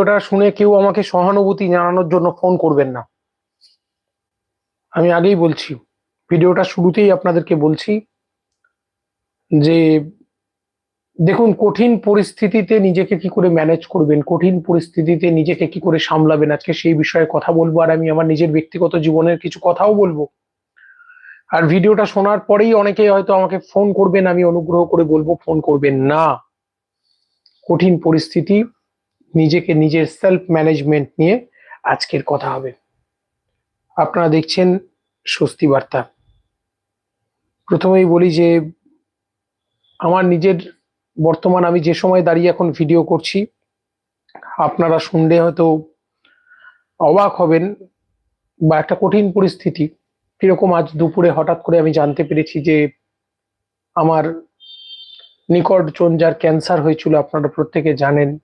ওটা শুনে কেউ আমাকে সহানুভূতি জানানোর জন্য ফোন করবেন না। আমি আগেই বলছি, ভিডিওটা শুরুতেই আপনাদেরকে বলছি যে দেখুন, কঠিন পরিস্থিতিতে নিজেকে কি করে ম্যানেজ করবেন, কঠিন পরিস্থিতিতে নিজেকে কি করে সামলাবেন আজকে সেই বিষয়ে কথা বলব, আর আমি আমার নিজের ব্যক্তিগত জীবনের কিছু কথাও বলব। আর ভিডিওটা শোনার পরেই অনেকে হয়তো আমাকে ফোন করবেন, আমি অনুগ্রহ করে বলব, ফোন করবেন না। কঠিন পরিস্থিতি নিজেকে নিজের সেলফ ম্যানেজমেন্ট নিয়ে আজকের কথা হবে। আপনারা দেখছেন স্বস্তি বার্তা। প্রথমেই বলি যে, আমার নিজের বর্তমান আমি যে সময় দাঁড়িয়ে এখন ভিডিও করছি, আপনারা শুনলে হয়তো অবাক হবেন বা একটা কঠিন পরিস্থিতি। কীরকম আজ দুপুরে হঠাৎ করে আমি জানতে পেরেছি যে, আমার নিকটজন যার ক্যান্সার হয়েছিল, আপনারা প্রত্যেকে জানেন।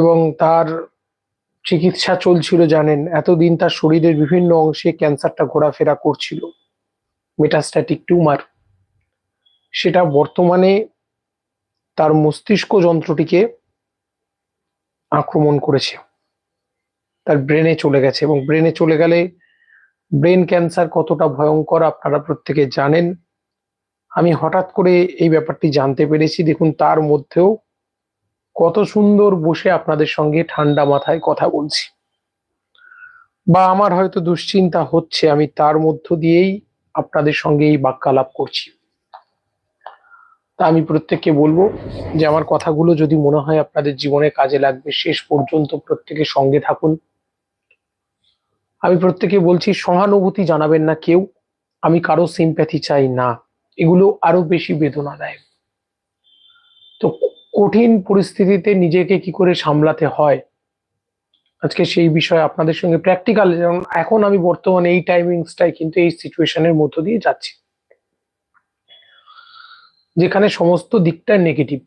এবং তার চিকিৎসা চলছিল, জানেন, এতদিন তার শরীরের বিভিন্ন অংশে ক্যান্সারটা ঘোরাফেরা করছিল মেটাস্ট্যাটিক টিউমার সেটা বর্তমানে তার মস্তিষ্ক যন্ত্রটিকে আক্রমণ করেছে, তার ব্রেনে চলে গেছে এবং ব্রেনে চলে গেলে ব্রেন ক্যান্সার কতটা ভয়ঙ্কর আপনারা প্রত্যেকে জানেন। আমি হঠাৎ করে এই ব্যাপারটি জানতে পেরেছি, দেখুন, তার মধ্যেও কত সুন্দর বসে আপনাদের সঙ্গে ঠান্ডা মাথায় কথা বলছি। বা আমার হয়তো দুশ্চিন্তা হচ্ছে, আমি তার মধ্য দিয়েই আপনাদের সঙ্গে এই বাক্যালাপ করছি। তা আমি প্রত্যেককে বলব যে আমার কথাগুলো যদি মনে হয় আপনাদের জীবনে কাজে লাগবে, শেষ পর্যন্ত প্রত্যেকের সঙ্গে থাকুন। আমি প্রত্যেকে বলছি, সহানুভূতি জানাবেন না কেউ, আমি কারও সিম্প্যাথি চাই না। এগুলো আরও বেশি বেদনা দেয় তো কঠিন পরিস্থিতিতে নিজেকে কি করে সামলাতে হয়? আজকে সেই বিষয়ে আপনাদের সঙ্গে প্র্যাকটিক্যাল যেমন এখন আমি বর্তমানে এই টাইমিংসটাই কিন্তু এই সিচুয়েশনের মধ্য দিয়ে যাচ্ছি। যেখানে সমস্ত দিকটা নেগেটিভ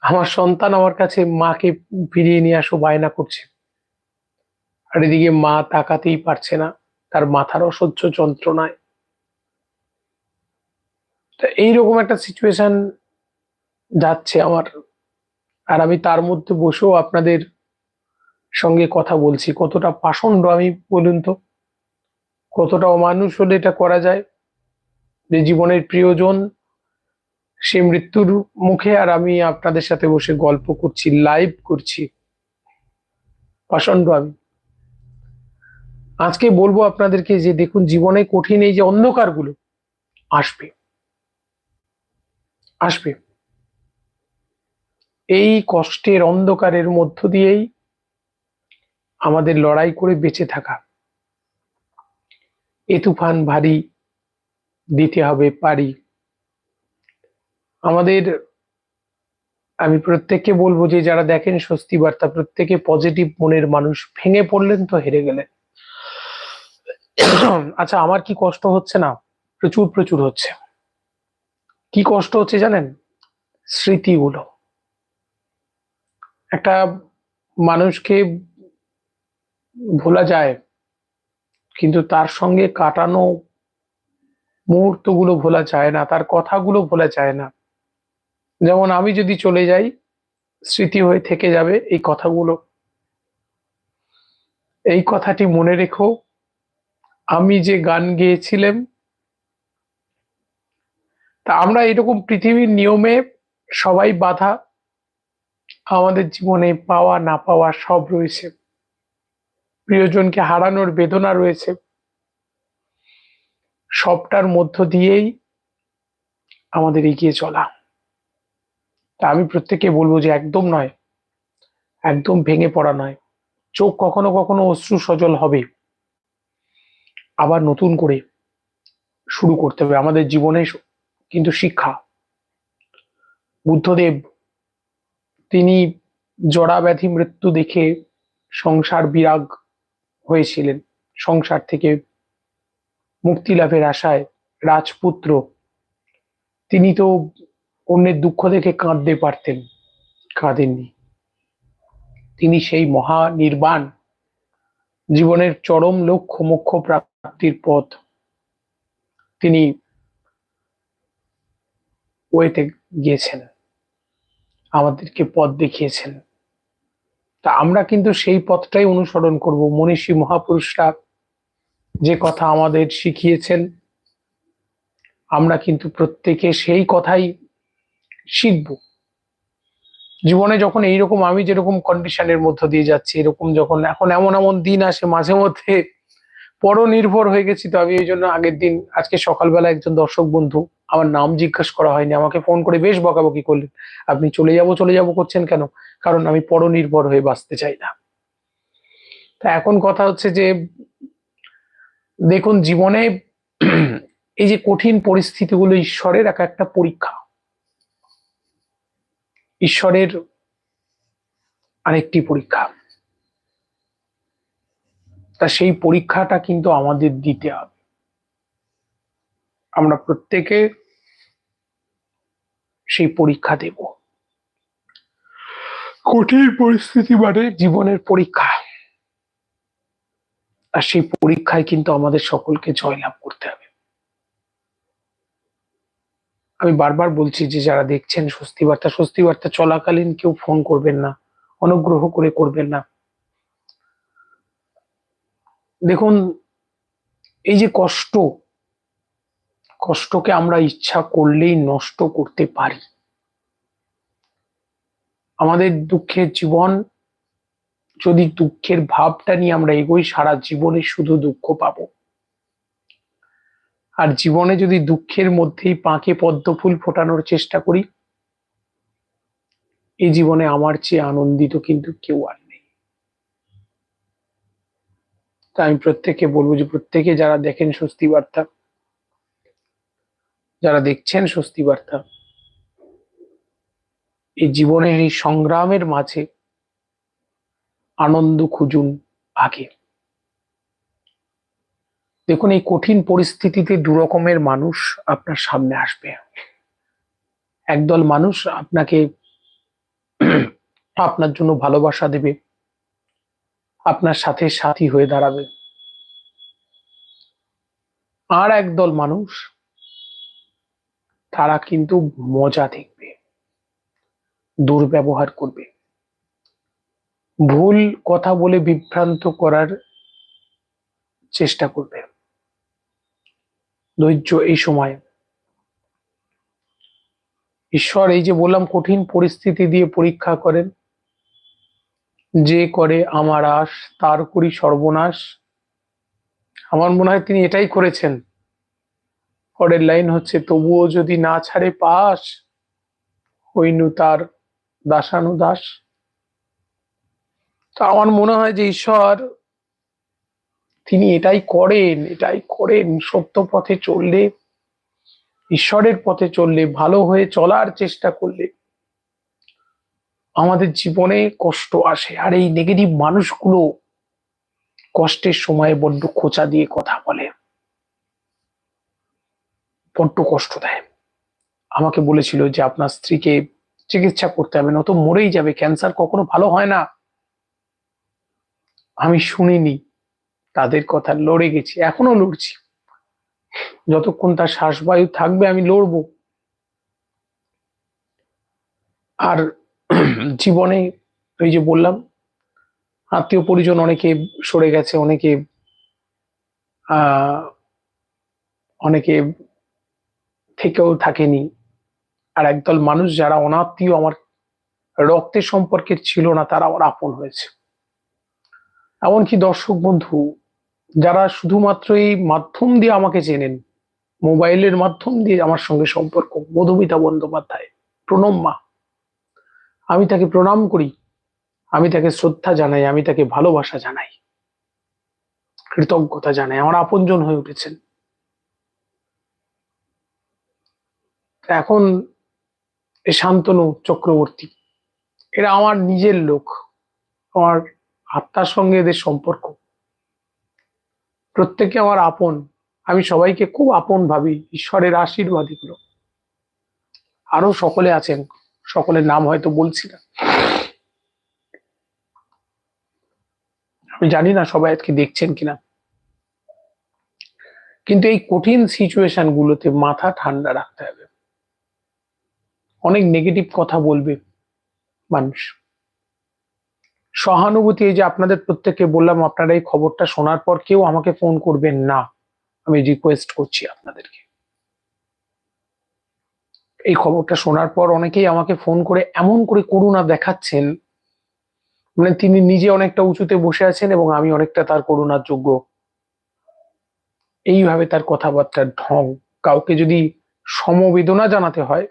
আমার সন্তান আমার কাছে মাকে ফিরিয়ে নিয়ে আসো, বায়না করছে। আর এদিকে মা তাকাতেই পারছে না। তার মাথার অসহ্য যন্ত্রণায়। এইরকম একটা সিচুয়েশন যাচ্ছে আমার। আর আমি তার মধ্যে বসেও আপনাদের সঙ্গে কথা বলছি। কতটা পাষণ্ড আমি বলুন তো? কতটা অমানুষ হলে এটা করা যায়? যে জীবনের প্রিয়জন, সে মৃত্যুর মুখে আর আমি আপনাদের সাথে বসে গল্প করছি লাইভ করছি। পাষণ্ড আমি। আজকে বলব আপনাদেরকে যে দেখুন, জীবনে কঠিন এই যে অন্ধকারগুলো আসবে। আসবে। এই কষ্টের অন্ধকারের মধ্য দিয়েই আমাদের লড়াই করে বেঁচে থাকা। এ তুফান ভারী, দিতে হবে পারি। আমাদের, আমি প্রত্যেককে বলব যে যারা দেখেন স্বস্তি বার্তা, প্রত্যেকে পজিটিভ মনের মানুষ। ভেঙে পড়লেন তো হেরে গেলেন। আচ্ছা আমার কি কষ্ট হচ্ছে না? প্রচুর প্রচুর হচ্ছে। কি কষ্ট হচ্ছে জানেন? স্মৃতিগুলো। একটা মানুষকে ভোলা যায়, কিন্তু তার সঙ্গে কাটানো মুহূর্তগুলো ভোলা যায় না, তার কথাগুলো ভোলা যায় না। যেমন আমি যদি চলে যাই, স্মৃতি হয়ে থেকে যাবে এই কথাগুলো। এই কথাটি মনে রেখো, আমি যে গান গেয়েছিলাম, তা আমরা এরকম পৃথিবীর নিয়মে সবাই বাধা আমাদের জীবনে পাওয়া, না পাওয়া সব রয়েছে। প্রিয়জনকে হারানোর বেদনা রয়েছে। সবটার মধ্য দিয়েই আমাদের এগিয়ে চলা। তা আমি প্রত্যেকে বলব যে একদম নয়, একদম ভেঙে পড়া নয়। চোখ কখনো কখনো অশ্রু সজল হবে। আবার নতুন করে শুরু করতে হবে। আমাদের জীবনে কিন্তু শিক্ষা, বুদ্ধদেব তিনি জড়া ব্যাধি মৃত্যু দেখে সংসার বিরাগ হয়েছিলেন। সংসার থেকে মুক্তি লাভের আশায় রাজপুত্র। তিনি তো অন্যের দুঃখ দেখে কাঁদতে পারতেন, কাঁদেননি। তিনি সেই মহা নির্বাণ জীবনের চরম লক্ষ্য মুখ্য প্রাপ্তির পথ। তিনি ওয়েতে গিয়েছেন। আমাদেরকে পথ দেখিয়েছেন। তা আমরা কিন্তু সেই পথটাই অনুসরণ করব। মনীষী মহাপুরুষরা যে কথা আমাদের শিখিয়েছেন, আমরা কিন্তু প্রত্যেকে সেই কথাই শিখব। জীবনে যখন এইরকম আমি যেরকম কন্ডিশনের মধ্য দিয়ে যাচ্ছি, এরকম যখন এখন এমন এমন দিন আসে মাঝে মধ্যে, পরনির্ভর হয়ে গেছি, তো আমি এই জন্য আগের দিন, আজকে সকালবেলা একজন দর্শক বন্ধু আমার নাম জিজ্ঞাসা করা হয়নি, আমাকে ফোন করে বেশ বকাবকি করলেন। আপনি চলে যাব চলে যাব করছেন কেন? কারণ আমি পরনির্ভর হয়ে বাঁচতে চাই না। তা এখন কথা হচ্ছে যে, দেখুন, জীবনে এই যে কঠিন পরিস্থিতিগুলো ঈশ্বরের এক একটা পরীক্ষা। ঈশ্বরের আরেকটি পরীক্ষা। তা সেই পরীক্ষাটা কিন্তু আমাদের দিতে হবে। আমরা প্রত্যেকে সেই পরীক্ষা দেব। কঠিন পরিস্থিতি মানে জীবনের পরীক্ষা আর সেই পরীক্ষায় কিন্তু আমাদের সকলকে জয়লাভ করতে হবে। আমি বারবার বলছি যে, যারা দেখছেন স্বস্তি বার্তা স্বস্তি বার্তা চলাকালীন কেউ ফোন করবেন না, অনুগ্রহ করে করবেন না। দেখুন, এই যে কষ্ট কষ্টকে আমরা ইচ্ছা করলেই নষ্ট করতে পারি। আমাদের দুঃখের জীবন, যদি দুঃখের ভাবটা নিয়ে আমরা এগোই, সারা জীবনে শুধু দুঃখ পাবো। আর জীবনে যদি দুঃখের মধ্যেই পাঁকে পদ্ম ফুল ফোটানোর চেষ্টা করি এই জীবনে আমার চেয়ে আনন্দিত কিন্তু কেউ আর নেই। তা আমি প্রত্যেককে বলব যে, প্রত্যেকে যারা দেখেন স্বস্তি বার্তা যারা দেখছেন স্বস্তি বার্তা, এই জীবনের এই সংগ্রামের মাঝে আনন্দ খুঁজুন আগে। দেখুন, এই কঠিন পরিস্থিতিতে দু রকমের মানুষ আপনার সামনে আসবে। একদল মানুষ আপনাকে আপনার জন্য ভালোবাসা দেবে, আপনার সাথে সাথী হয়ে দাঁড়াবে। আর একদল মানুষ তারা কিন্তু মজা দেখবে, দুর্ব্যবহার করবে। ভুল কথা বলে বিভ্রান্ত করার চেষ্টা করবে। ধৈর্য এই সময়। ঈশ্বর এই যে বললাম, কঠিন পরিস্থিতি দিয়ে পরীক্ষা করেন। যে করে আমার আশ, তার করি সর্বনাশ। আমার মনে হয় তিনি এটাই করেছেন। পরের লাইন হচ্ছে, তবুও যদি না ছাড়ে পাস, হইনু তার দাসানুদাস। তো আমার মনে হয় যে ঈশ্বর, তিনি এটাই করেন এটাই করেন, সত্য পথে চললে, ঈশ্বরের পথে চললে, ভালো হয়ে চলার চেষ্টা করলে, আমাদের জীবনে কষ্ট আসে। আর এই নেগেটিভ মানুষগুলো কষ্টের সময় বড্ড খোঁচা দিয়ে কথা বলে। বড্ড কষ্ট দেয়। আমাকে বলেছিল যে আপনার স্ত্রীকে চিকিৎসা করতে হবে না তো মরেই যাবে, ক্যান্সার কখনো ভালো হয় না। আমি শুনিনি, তাদের কথা লড়ে গেছি, এখনও লড়ছি। যতক্ষণ তার শ্বাসবায়ু থাকবে আমি লড়ব। আর জীবনে ওই যে বললাম, আত্মীয় পরিজন অনেকে সরে গেছে, অনেকে অনেকে থেকেও থাকেনি। আর একদল মানুষ যারা অনাত্মীয় আমার রক্তের সম্পর্কের ছিল না, তারা আমার আপন হয়েছে। এমনকি দর্শক বন্ধু, যারা শুধুমাত্র এই মাধ্যম দিয়ে আমাকে চেনেন, মোবাইলের মাধ্যম দিয়ে আমার সঙ্গে সম্পর্ক, মধুমিতা বন্দ্যোপাধ্যায় প্রণম মা, আমি তাকে প্রণাম করি, আমি তাকে শ্রদ্ধা জানাই, আমি তাকে ভালোবাসা জানাই, কৃতজ্ঞতা জানাই, আমার আপনজন হয়ে উঠেছেন। এখন শান্তনু চক্রবর্তী, এরা আমার নিজের লোক, আমার আত্মার সঙ্গে এদের সম্পর্ক। প্রত্যেকে আমার আপন, আমি সবাইকে খুব আপন ভাবি, ঈশ্বরের আশীর্বাদ এগুলো। আরও সকলে আছেন, সকলের নাম হয়তো বলছি না। আমি জানি না সবাই আজকে দেখছেন কিনা। কিন্তু এই কঠিন সিচুয়েশন গুলোতে মাথা ঠান্ডা রাখতে হবে। অনেক নেগেটিভ কথা বলবে মানুষ। সহানুভূতি এই যে আপনাদের প্রত্যেককে বললাম, আপনারা এই খবরটা শোনার পর কেউ আমাকে ফোন করবেন না। আমি রিকোয়েস্ট করছি আপনাদেরকে। এই খবরটা শোনার পর অনেকেই আমাকে ফোন করে এমন করে করুণা দেখাচ্ছেন। মানে তিনি নিজে অনেকটা উঁচুতে বসে আছেন এবং আমি অনেকটা তার করুণার যোগ্য। এইভাবে তার কথাবার্তার ঢং। কাউকে যদি সমবেদনা জানাতে হয়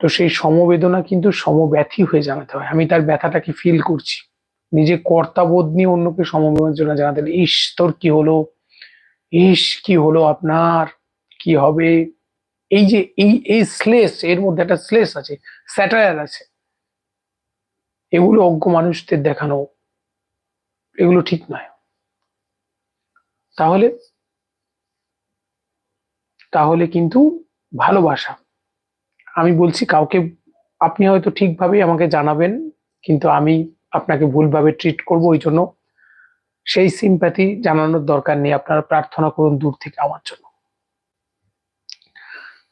তো সেই সমবেদনা কিন্তু সমব্যথী হয়ে জানাতে হয়। আমি তার ব্যথাটাকে ফিল করছি। নিজে কর্তাবোধ নিয়ে অন্যকে সমবেদনা জানাতে হবে ইস, তোর কি হলো? ইস, কি হলো আপনার? কি হবে? এই যে, এই এই স্লেস এর মধ্যে একটা স্লেস আছে স্যাটায়ার আছে। এগুলো অজ্ঞ মানুষদের দেখানো, এগুলো ঠিক নয়। তাহলে তাহলে কিন্তু ভালোবাসা। আমি বলছি কাউকে, আপনি হয়তো ঠিকভাবেই আমাকে জানাবেন, কিন্তু আমি আপনাকে ভুলভাবে ট্রিট করব, ওই জন্য সেই সিম্প্যাথি জানানোর দরকার নেই। আপনারা প্রার্থনা করুন দূর থেকে আমার জন্য।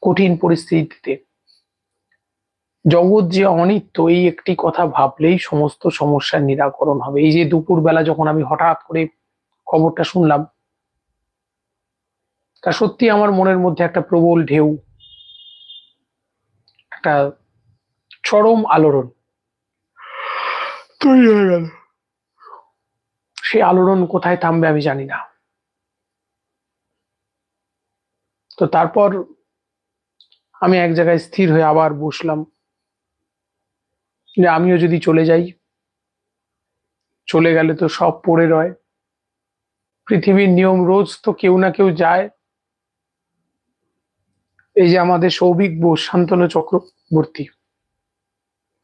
কঠিন পরিস্থিতিতে। জগৎ যে অনিত্য, এই একটি কথা ভাবলেই সমস্ত সমস্যার নিরাকরণ হবে। এই যে দুপুর বেলা যখন আমি হঠাৎ করে খবরটা শুনলাম, তা সত্যি আমার মনের মধ্যে একটা প্রবল ঢেউ একটা চরম আলোড়ন। তৈরি হয়ে গেল। সেই আলোড়ন কোথায় থামবে আমি জানি না। তো তারপর আমি এক জায়গায় স্থির হয়ে আবার বসলাম যে আমিও যদি চলে যাই চলে গেলে তো সব পড়ে রয়। পৃথিবীর নিয়ম রোজ তো কেউ না কেউ যায়। এই যে আমাদের সৌভিক বোস, শান্তনু চক্রবর্তী।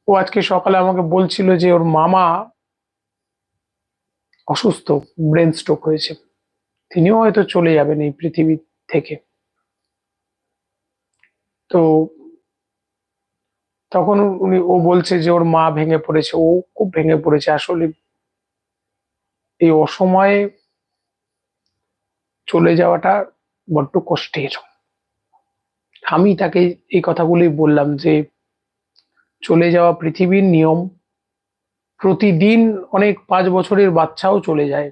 ও আজকে সকালে আমাকে বলছিল যে ওর মামা অসুস্থ, ব্রেন স্ট্রোক হয়েছে। তিনিও হয়তো চলে যাবেন এই পৃথিবী থেকে। তো তখন উনি, ও বলছে যে ওর মা ভেঙে পড়েছে, ও খুব ভেঙে পড়েছে। আসলে এই অসময়ে চলে যাওয়াটা বড্ড কষ্টের। আমি তাকে এই কথাগুলি বললাম যে, চলে যাওয়া পৃথিবীর নিয়ম, প্রতিদিন অনেক পাঁচ বছরের বাচ্চাও চলে যায়।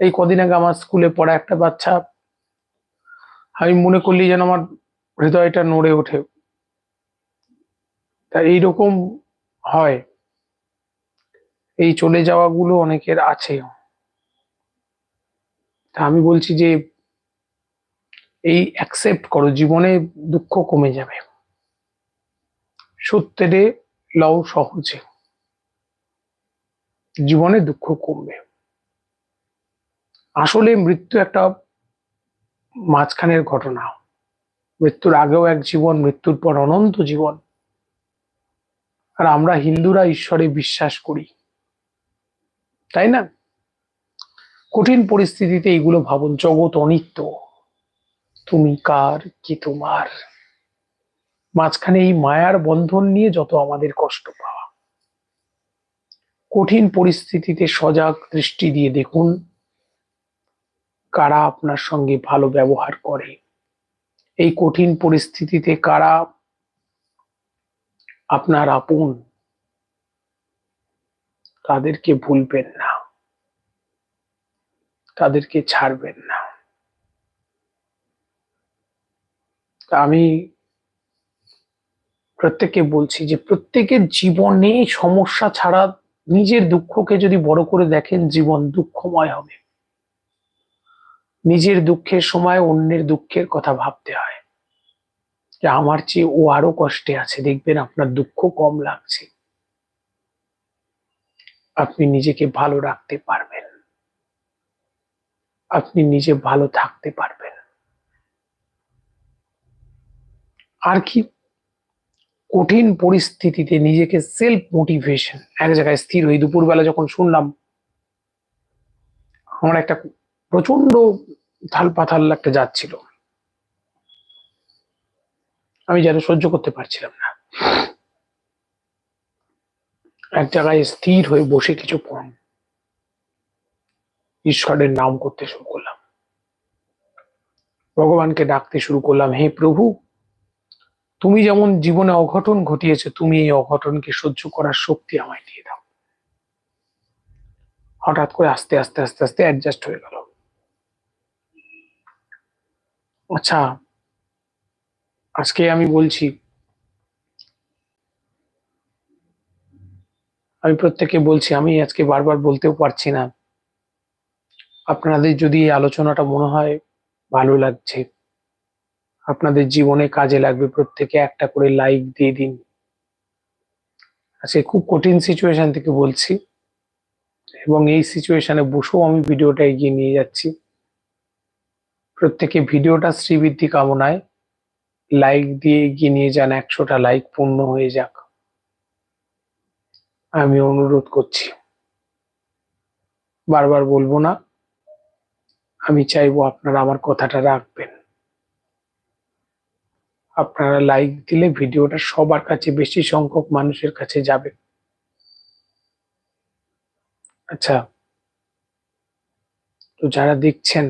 এই কদিন আগে আমার স্কুলে পড়া একটা বাচ্চা, আমি মনে করলি যেন আমার হৃদয়টা নড়ে ওঠে। তা এইরকম হয়। এই চলে যাওয়াগুলো অনেকের আছে। তা আমি বলছি যে এই অ্যাকসেপ্ট করো, জীবনে দুঃখ কমে যাবে। সত্যেরে লও সহজে। জীবনে দুঃখ কমবে। আসলে মৃত্যু একটা মাঝখানের ঘটনা। মৃত্যুর আগেও এক জীবন, মৃত্যুর পর অনন্ত জীবন। আর আমরা হিন্দুরা ঈশ্বরে বিশ্বাস করি। তাই না? কঠিন পরিস্থিতিতে এইগুলো ভাবুন, জগৎ অনিত্য। তুমি কার কি তোমার? মাঝখানে এই মায়ার বন্ধন নিয়ে যত আমাদের কষ্ট পাওয়া। কঠিন পরিস্থিতিতে সজাগ দৃষ্টি দিয়ে দেখুন, কারা আপনার সঙ্গে ভালো ব্যবহার করে। এই কঠিন পরিস্থিতিতে কারা আপনার আপন? তাদেরকে ভুলবেন না। তাদেরকে ছাড়বেন না। আমি প্রত্যেককে বলছি যে প্রত্যেকের জীবনে সমস্যা ছাড়া নিজের দুঃখকে যদি বড় করে দেখেন, জীবন দুঃখময় হবে। নিজের দুঃখের সময় অন্যের দুঃখের কথা ভাবতে হয়। যে আমার চেয়ে ও আরও কষ্টে আছে, দেখবেন আপনার দুঃখ কম লাগছে। আপনি নিজেকে ভালো রাখতে পারবেন। আপনি নিজে ভালো থাকতে পারবেন। আর কি কঠিন পরিস্থিতিতে নিজেকে সেলফ মোটিভেশন এক জায়গায় স্থির হই দুপুরবেলা যখন শুনলাম, আমার একটা প্রচণ্ড থাল পাথাল একটা যাচ্ছিল আমি যেন সহ্য করতে পারছিলাম না। এক জায়গায় স্থির হয়ে বসে কিছুক্ষণ ঈশ্বরের নাম করতে শুরু করলাম। ভগবানকে ডাকতে শুরু করলাম, হে প্রভু তুমি যেমন জীবনে অঘটন ঘটিয়েছে, তুমি এই অঘটনকে সহ্য করার শক্তি আমায় দিয়ে দাও। হঠাৎ করে আস্তে আস্তে আস্তে আস্তে অ্যাডজাস্ট হয়ে গেল। আচ্ছা আজকে আমি বলছি, আমি প্রত্যেককে বলছি, আমি আজকে বারবার বলতেও পারছি না। আপনাদের যদি এই আলোচনাটা মনে হয়, ভালো লাগছে। আপনাদের জীবনে কাজে লাগবে প্রত্যেকে একটা করে লাইক দিয়ে দিন। আজকে খুব কঠিন সিচুয়েশন থেকে বলছি এবং এই সিচুয়েশনে বসেও আমি ভিডিওটা এগিয়ে নিয়ে যাচ্ছি। প্রত্যেকে ভিডিওটা শ্রীবৃদ্ধি কামনায় লাইক দিয়ে এগিয়ে নিয়ে যান, একশোটা লাইক পূর্ণ হয়ে যাক। আমি অনুরোধ করছি, বারবার বলব না, আমি চাইব আপনারা আমার কথাটা রাখবেন। আপনারা লাইক দিলে ভিডিওটা সবার কাছে বেশি সংখ্যক মানুষের কাছে যাবে। আচ্ছা। তো যারা দেখছেন,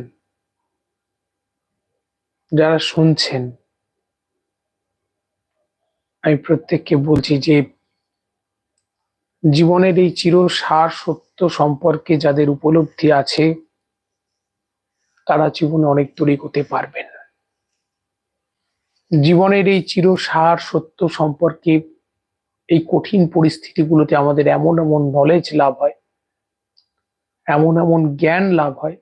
যারা শুনছেন, আমি প্রত্যেককে বলছি যে জীবনের এই চিরসার সত্য সম্পর্কে যাদের উপলব্ধি আছে, তারা জীবনে অনেক দূর এগোতে পারবেন। জীবনের এই চিরসার সত্য সম্পর্কে এই কঠিন পরিস্থিতিগুলোতে আমাদের এমন এমন নলেজ লাভ হয়, এমন এমন জ্ঞান লাভ হয়,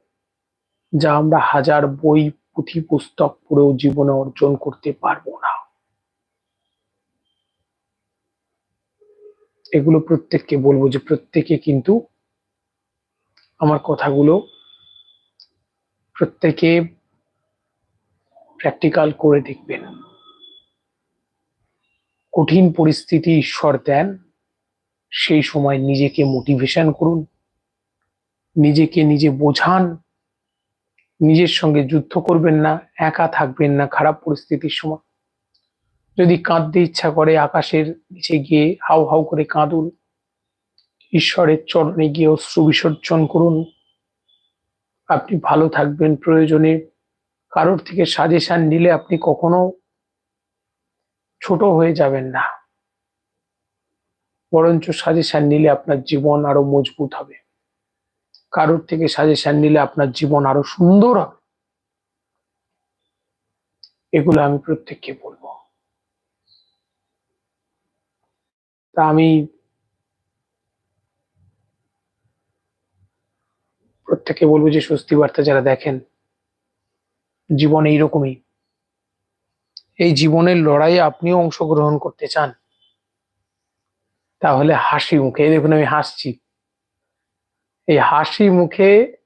যা আমরা হাজার বই, পুঁথি, পুস্তক পড়েও জীবনে অর্জন করতে পারব না। এগুলো প্রত্যেককে বলব যে প্রত্যেকে কিন্তু আমার কথাগুলো প্রত্যেকে প্র্যাকটিক্যাল করে দেখবেন। কঠিন পরিস্থিতি ঈশ্বর দেন, সেই সময় নিজেকে মোটিভেশন করুন, নিজেকে নিজে বোঝান, নিজের সঙ্গে যুদ্ধ করবেন না, একা থাকবেন না খারাপ পরিস্থিতির সময়। যদি কাঁদতে ইচ্ছা করে আকাশের নিচে গিয়ে হাউ হাউ করে কাঁদুন, ঈশ্বরের চরণে গিয়ে অশ্রু বিসর্জন করুন। আপনি ভালো থাকবেন, প্রয়োজনে কারোর থেকে সাজেশন নিলে আপনি কখনো ছোট হয়ে যাবেন না। বরঞ্চ সাজেশন নিলে আপনার জীবন আরও মজবুত হবে। কারোর থেকে সাজেশন নিলে আপনার জীবন আরও সুন্দর হবে। এগুলো আমি প্রত্যেককে বলব। তা আমি প্রত্যেকে বলব যে স্বস্তি বার্তা যারা দেখেন জীবন এইরকমই। এই জীবনের লড়াইয়ে আপনিও অংশগ্রহণ করতে চান। তাহলে হাসি মুখে দেখুন আমি হাসছি। এই হাসি মুখে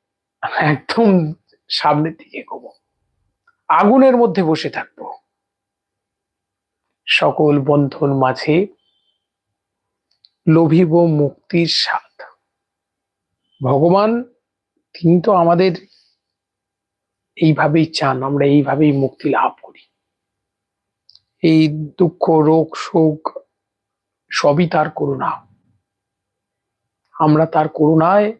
একদম সামনের দিকে এগোবো। আগুনের মধ্যে বসে থাকব। সকল বন্ধন মাঝে লোভিব মুক্তির স্বাদ। ভগবান, তিনি তো আমাদের এইভাবেই চান, আমরা এইভাবেই মুক্তি লাভ করি। এই দুঃখ, রোগ, শোক সবই তার করুণা। আমরা তার করুণায়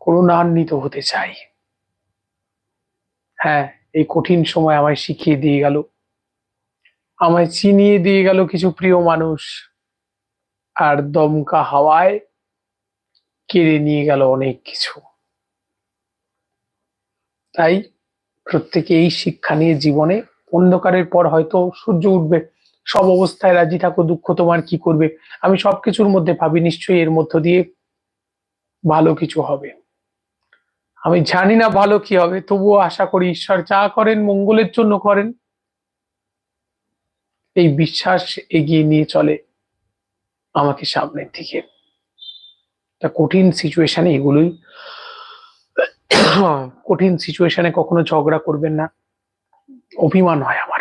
করুণান্বিত হতে চাই। হ্যাঁ এই কঠিন সময় আমায় শিখিয়ে দিয়ে গেল। আমায় চিনিয়ে দিয়ে গেল কিছু প্রিয় মানুষ। আর দমকা হাওয়ায় কেড়ে নিয়ে গেল অনেক কিছু। তাই প্রত্যেকে এই শিক্ষা নিয়ে জীবনে অন্ধকারের পর হয়তো সূর্য উঠবে। সব অবস্থায় রাজি থাকো, দুঃখ তোমার কি করবে? আমি সবকিছুর মধ্যে ভাবি নিশ্চয়ই এর মধ্য দিয়ে ভালো কিছু হবে। আমি জানি না ভালো কি হবে, তবুও আশা করি ঈশ্বর যা করেন মঙ্গলের জন্য করেন। এই বিশ্বাস এগিয়ে নিয়ে চলে আমাকে সামনের দিকে। কঠিন সিচুয়েশনে এগুলোই কঠিন সিচুয়েশনে কখনো ঝগড়া করবেন না। অভিমান হয় আমার।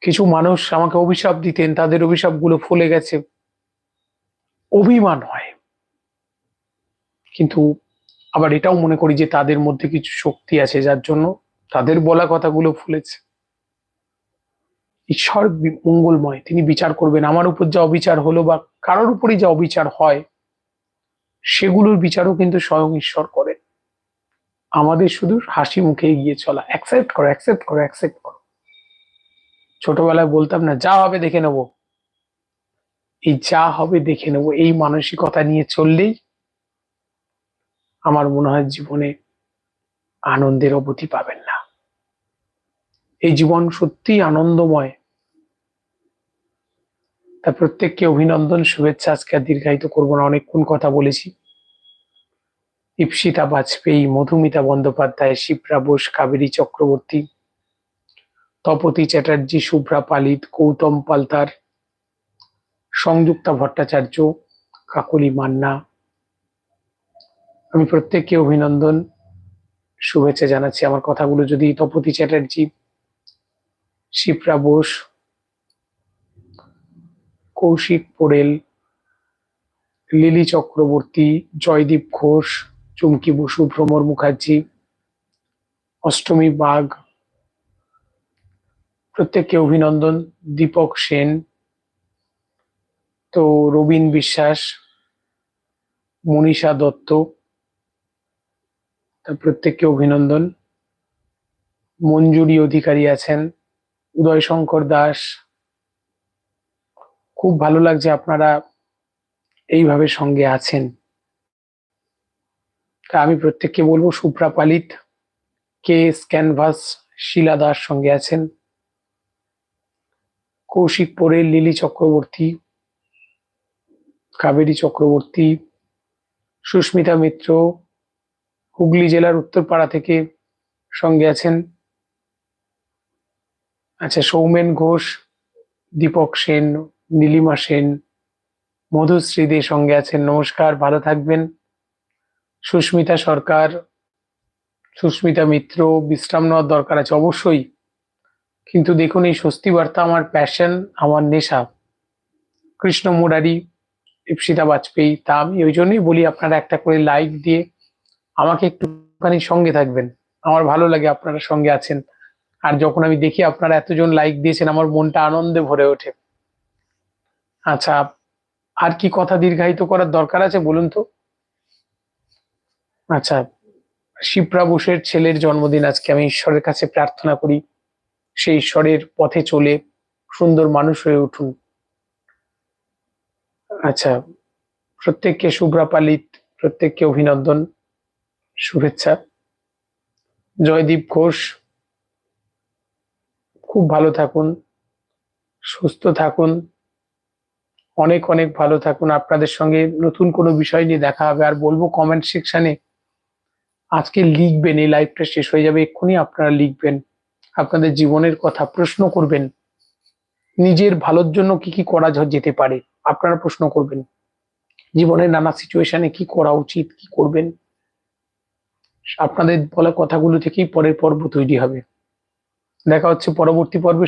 কিছু মানুষ আমাকে অভিশাপ দিতেন, তাদের অভিশাপগুলো ফলে গেছে। অভিমান হয়। কিন্তু আবার এটাও মনে করি যে তাদের মধ্যে কিছু শক্তি আছে, যার জন্য তাদের বলা কথাগুলো ফুলেছে। ঈশ্বর মঙ্গলময়, তিনি বিচার করবেন। আমার উপর যা অবিচার হলো বা কারোর উপরই যা অবিচার হয় সেগুলোর বিচারও কিন্তু স্বয়ং ঈশ্বর করেন। আমাদের শুধু হাসি মুখে এগিয়ে চলা অ্যাকসেপ্ট করো অ্যাকসেপ্ট করো অ্যাকসেপ্ট করো। ছোটবেলায় বলতাম না, যা হবে দেখে নেব। এই যা হবে দেখে নেব, এই মানসিকতা নিয়ে চললেই আমার মনে হয় জীবনে আনন্দের অবধি পাবেন না। এই জীবন সত্যিই আনন্দময়। তা প্রত্যেককে অভিনন্দন, শুভেচ্ছা। আজকে আর দীর্ঘায়িত করব না, অনেকক্ষণ কথা বলেছি। ইপসিতা বাজপেয়ী, মধুমিতা বন্দ্যোপাধ্যায়, শিপ্রা বোস, কাবেরী চক্রবর্তী, তপতি চ্যাটার্জি, শুভ্রা পালিত, গৌতম পালতার, সংযুক্তা ভট্টাচার্য, কাকলি মান্না। আমি প্রত্যেককে অভিনন্দন, শুভেচ্ছা জানাচ্ছি। আমার কথাগুলো যদি তপতি চ্যাটার্জি, শিপ্রা বোস কৌশিক পোড়েল, লিলি চক্রবর্তী, জয়দীপ ঘোষ, চুমকি বসু, ভ্রমর মুখার্জি, অষ্টমী বাগ প্রত্যেককে অভিনন্দন, দীপক সেন, তো রবীন বিশ্বাস, মনীষা দত্ত প্রত্যেককে অভিনন্দন। মঞ্জুরি অধিকারী আছেন উদয় শঙ্কর দাস খুব ভালো লাগছে আপনারা এইভাবে সঙ্গে আছেন। তা আমি প্রত্যেককে বলব সুপ্রা পালিত কে ক্যানভাস শিলা দাস সঙ্গে আছেন। কৌশিক পোড়েল লিলি চক্রবর্তী, কাবেরী চক্রবর্তী, সুস্মিতা মিত্র, হুগলি জেলার উত্তরপাড়া থেকে সঙ্গে আছেন। আচ্ছা সৌমেন ঘোষ, দীপক সেন নীলিমা সেন, মধুশ্রী দে সঙ্গে আছেন। নমস্কার, ভালো থাকবেন। সুস্মিতা সরকার, সুস্মিতা মিত্র, বিশ্রাম নেওয়ার দরকার আছে অবশ্যই। কিন্তু দেখুন এই স্বস্তি বার্তা আমার প্যাশন আমার নেশা। কৃষ্ণ মুরারি, ইপসিতা বাজপেয়ী, তা আমি ওই জন্যই বলি আপনারা একটা করে লাইক দিয়ে আমাকে একটুখানি সঙ্গে থাকবেন। আমার ভালো লাগে আপনারা সঙ্গে আছেন। আর যখন আমি দেখি আপনারা এতজন লাইক দিয়েছেন, আমার মনটা আনন্দে ভরে ওঠে। আচ্ছা আর কি কথা দীর্ঘায়িত করার দরকার আছে বলুন তো? আচ্ছা শিপ্রা বোসের ছেলের জন্মদিন আজকে আমি ঈশ্বরের কাছে প্রার্থনা করি। সেই ঈশ্বরের পথে চলে সুন্দর মানুষ হয়ে উঠুন। আচ্ছা প্রত্যেককে শুভ্রা পালিত প্রত্যেককে অভিনন্দন, শুভেচ্ছা। জয়দীপ ঘোষ, খুব ভালো থাকুন, সুস্থ থাকুন। অনেক অনেক ভালো থাকুন। আপনাদের সঙ্গে নতুন কোনো বিষয় নিয়ে দেখা হবে। আর বলব কমেন্ট সেকশানে আজকে লিখবেন, এই লাইভটা শেষ হয়ে যাবে, এক্ষুনি আপনারা লিখবেন। আপনাদের জীবনের কথা প্রশ্ন করবেন। নিজের ভালোর জন্য কি কি করা যেতে পারে, আপনারা প্রশ্ন করবেন। জীবনের নানা সিচুয়েশনে কি করা উচিত, কি করবেন। আপনাদের বলা কথাগুলো থেকেই পরের পর্ব তৈরি হবে। দেখা হচ্ছে পরবর্তী পর্বে।